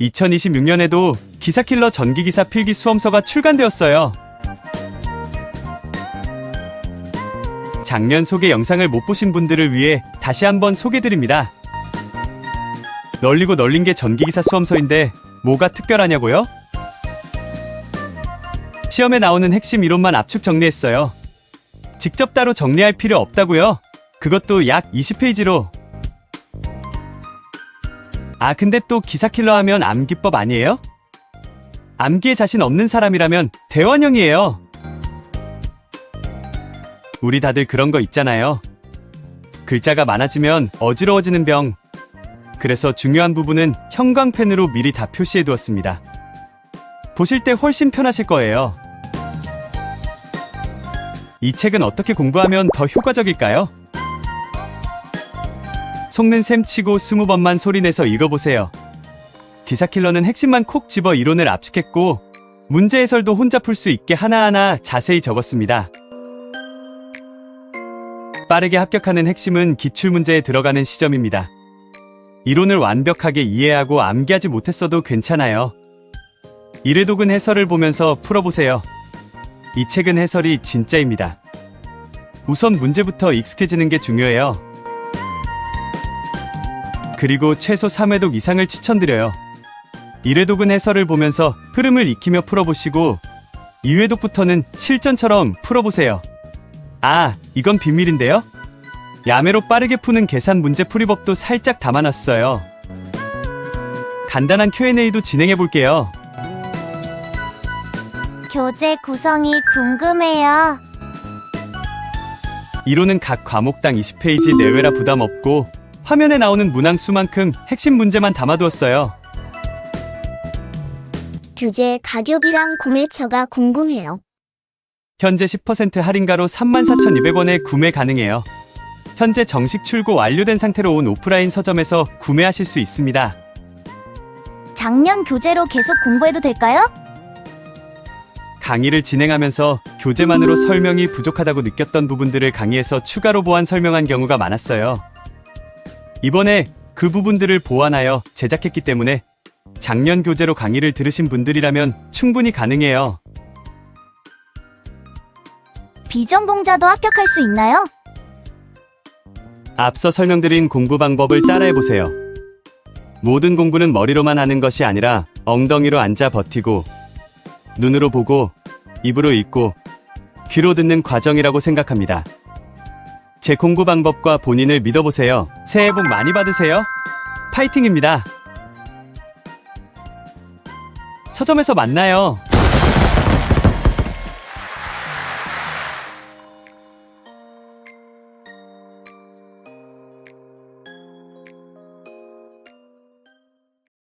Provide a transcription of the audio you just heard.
2026년에도 기사킬러 전기기사 필기 수험서가 출간되었어요. 작년 소개 영상을 못 보신 분들을 위해 다시 한번 소개드립니다. 널리고 널린 게 전기기사 수험서인데 뭐가 특별하냐고요? 시험에 나오는 핵심 이론만 압축 정리했어요. 직접 따로 정리할 필요 없다고요? 그것도 약 20페이지로. 아, 근데 또 기사킬러 하면 암기법 아니에요? 암기에 자신 없는 사람이라면 대원형이에요. 우리 다들 그런 거 있잖아요. 글자가 많아지면 어지러워지는 병. 그래서 중요한 부분은 형광펜으로 미리 다 표시해 두었습니다. 보실 때 훨씬 편하실 거예요. 이 책은 어떻게 공부하면 더 효과적일까요? 속는 셈 치고 스무 번만 소리내서 읽어보세요. 기사킬러는 핵심만 콕 집어 이론을 압축했고 문제 해설도 혼자 풀 수 있게 하나하나 자세히 적었습니다. 빠르게 합격하는 핵심은 기출문제에 들어가는 시점입니다. 이론을 완벽하게 이해하고 암기하지 못했어도 괜찮아요. 이래독은 해설을 보면서 풀어보세요. 이 책은 해설이 진짜입니다. 우선 문제부터 익숙해지는 게 중요해요. 그리고 최소 3회독 이상을 추천드려요. 1회독은 해설을 보면서 흐름을 익히며 풀어보시고 2회독부터는 실전처럼 풀어보세요. 아, 이건 비밀인데요? 야매로 빠르게 푸는 계산 문제 풀이법도 살짝 담아놨어요. 간단한 Q&A도 진행해 볼게요. 교재 구성이 궁금해요. 이론은 각 과목당 20페이지 내외라 부담 없고 화면에 나오는 문항 수만큼 핵심 문제만 담아두었어요. 교재 가격이랑 구매처가 궁금해요. 현재 10% 할인가로 34,200원에 구매 가능해요. 현재 정식 출고 완료된 상태로 온 오프라인 서점에서 구매하실 수 있습니다. 작년 교재로 계속 공부해도 될까요? 강의를 진행하면서 교재만으로 설명이 부족하다고 느꼈던 부분들을 강의에서 추가로 보완 설명한 경우가 많았어요. 이번에 그 부분들을 보완하여 제작했기 때문에 작년 교재로 강의를 들으신 분들이라면 충분히 가능해요. 비전봉자도 합격할 수 있나요? 앞서 설명드린 공부 방법을 따라해보세요. 모든 공부는 머리로만 하는 것이 아니라 엉덩이로 앉아 버티고 눈으로 보고 입으로 읽고 귀로 듣는 과정이라고 생각합니다. 제 공부 방법과 본인을 믿어보세요. 새해 복 많이 받으세요. 파이팅입니다. 서점에서 만나요.